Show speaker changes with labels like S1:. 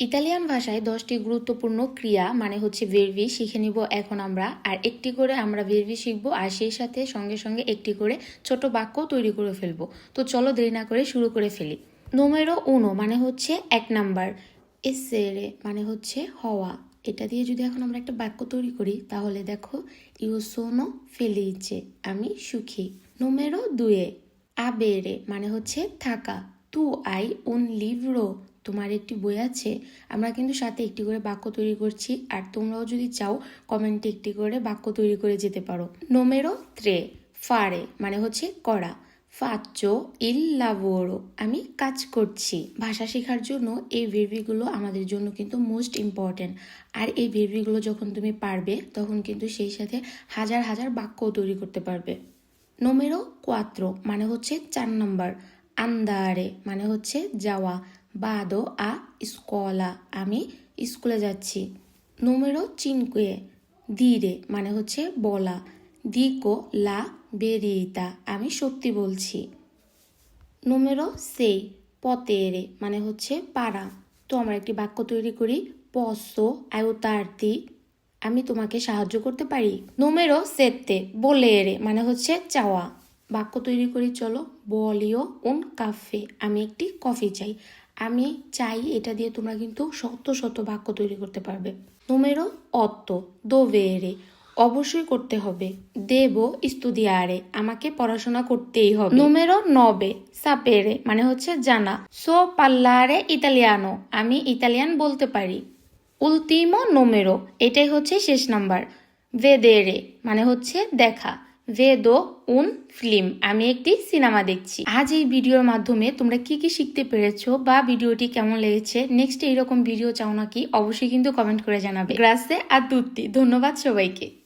S1: Italian ভাষায় দশটি গুরুত্বপূর্ণ ক্রিয়া মানে হচ্ছে ভেরভি শিখে নিব, এখন আমরা। আর একটি করে আমরা ভেরভি শিখব, আর সেই সাথে সঙ্গে সঙ্গে একটি করে ছোট বাক্য তৈরি করে ফেলব। তো চলো দেরি না করে শুরু করে ফেলি। নোমেরো উনো মানে হচ্ছে এক নাম্বার। এসেরে মানে হচ্ছে হওয়া। এটা দিয়ে যদি এখন আমরা একটা বাক্য তৈরি করি, তাহলে দেখো ইউ সোনো ফেলিচে আমি সুখী। নোমেরো দুয়ে আবেরে মানে হচ্ছে থাকা। তু আই উন লিভরো তোমার একটি বই আছে, আমরা কিন্তু সাথে একটি করে বাক্য তৈরি করছি। আর তোমরাও যদি চাও কমেন্টে একটি করে বাক্য তৈরি করে যেতে পারো। নোমেরো ত্রে ফারে মানে হচ্ছে করা। ফাচ্চো ইল লাভোরো আমি কাজ করছি। ভাষা শেখার জন্য এই ভেরবিগুলো আমাদের জন্য কিন্তু মোস্ট ইম্পর্ট্যান্ট আর এই ভেরবিগুলো যখন তুমি পারবে, তখন কিন্তু সেই সাথে হাজার হাজার বাক্য তৈরি করতে পারবে। নোমেরো কোয়াত্রো মানে হচ্ছে চার নম্বর আন্দারে মানে হচ্ছে যাওয়া। বাদো আ স্কলা। আমি স্কুলে যাচ্ছি। নোমেরো চিনকুয়ে। ধীরে মানে হচ্ছে বলা। দিকো লা বেরিয়েতা আমি সত্যি বলছি। নোমেরো সেই পতেরে মানে হচ্ছে পাড়া। তো আমরা একটি বাক্য তৈরি করি, পসো আয়তার্তি। আমি তোমাকে সাহায্য করতে পারি? নোমেরো সেতে বলেরে মানে হচ্ছে চাওয়া। বাক্য তৈরি করি, চলো, বলিও উন কাফে। আমি একটি কফি চাই। আমি চাই এটা দিয়ে তোমরা কিন্তু শত শত বাক্য তৈরি করতে পারবে। নোমেরো অত্ত দোভেরে অবশ্যই করতে হবে। দেব ইস্তুদিয়ারে আমাকে পড়াশোনা করতেই হবে। নোমেরো নবে সাপেরে মানে হচ্ছে জানা। সো পাল্লারে ইতালিয়ানো আমি ইতালিয়ান বলতে পারি। উলতিমো নোমেরো এটাই হচ্ছে শেষ নাম্বার। ভেদেরে মানে হচ্ছে দেখা। ভেদো উন ফিল্ম আমি একটি সিনেমা দেখছি। আজ এই ভিডিওর মাধ্যমে তোমরা কি কি শিখতে পেরেছ বা ভিডিওটি কেমন লেগেছে? নেক্সট এইরকম ভিডিও চাও নাকি? অবশ্যই কিন্তু কমেন্ট করে জানাবে। গ্রাসে আর দুধটি ধন্যবাদ সবাইকে।